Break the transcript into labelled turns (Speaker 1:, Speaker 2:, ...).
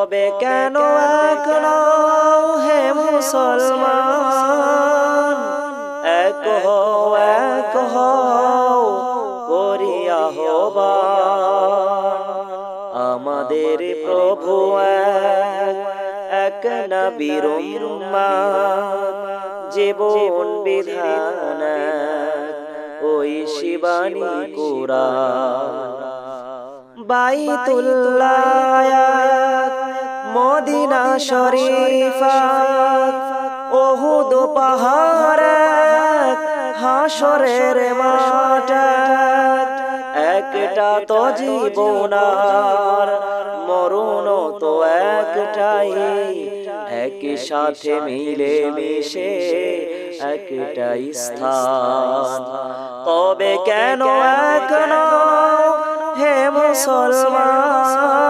Speaker 1: তবে কেন এক নও হে মুসলমান? এক হও এক হও করিয়া হবান আমাদের প্রভু এক, এক নবীর জীবন বিধান ওই শিবানী কুরআন। বাইতুল্লাহ শরীফা, ওহুদ পাহাড় হাসরের মাঠ। একটা তো জীবনার মরণ তো একটাই। একই সাথে মিলে মিশে একটাই স্থান। তবে কেন এক নও হে মুসলমান?